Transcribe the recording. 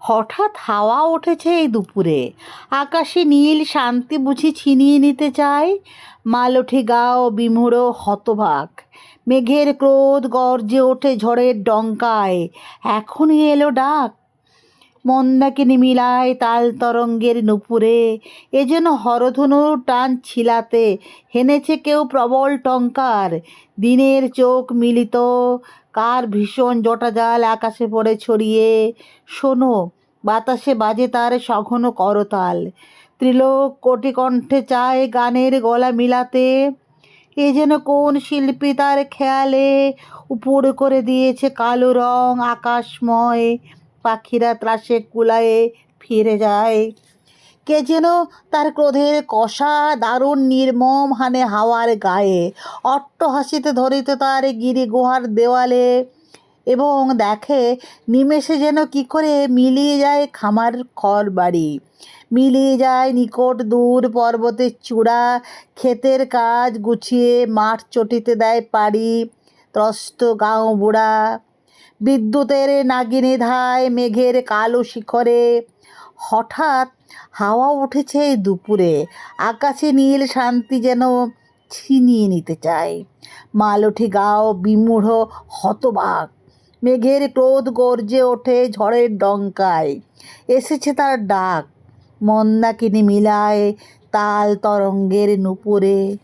হঠাৎ হাওয়া উঠেছে এই দুপুরে। আকাশে নীল শান্তি বুঝি ছিনিয়ে নিতে চায়। মালঠি গাও বিমুড়ো হতভাগ। মেঘের ক্রোধ গর্জে ওঠে ঝড়ের ডঙ্কায়। এখনই এলো ডাক। মন্দাকিনী মিলায় তাল তরঙ্গের নুপুরে। এ যেন হরধনু টান ছিলাতে, হেনেছে কেউ প্রবল টঙ্কার। দিনের চোখ মিলিত, কার ভীষণ জটাজাল আকাশে পড়ে ছড়িয়ে। শোনো, বাতাসে বাজে তার সঘন করতাল। ত্রিলোক কোটি কণ্ঠে চায় গানের গলা মিলাতে। এ যেন কোন শিল্পী তার খেয়ালে উপর করে দিয়েছে কালো রং আকাশময়। পাখিরা ত্রাসে কুলায়ে ফিরে যায়। কে যেন তার ক্রোধের কষা দারুণ নির্মম হানে হাওয়ার গায়ে, অট্ট হাসিতে ধরিত তার গিরি গুহার দেওয়ালে এবং দেখে নিমেষে যেন কি করে মিলিয়ে যায় খামার খড় বাড়ি। মিলিয়ে যায় নিকট দূর পর্বতের চূড়া, ক্ষেতের কাজ গুছিয়ে মাঠ চটিতে দেয় পাড়ি, ত্রস্ত গাঁও বুড়া। বিদ্যুতের নাগিনী ধায় মেঘের কালো শিখরে। হঠাৎ হাওয়া উঠেছে দুপুরে। আকাশে নীল শান্তি যেন ছিনিয়ে নিতে চায়। মালঠি গাও বিমূঢ় হতবাক। মেঘের ক্রোধ গর্জে ওঠে ঝড়ের ডঙ্কায়। এসেছে তার ডাক। মন্দাকিনী মিলায় তাল তরঙ্গের নুপুরে।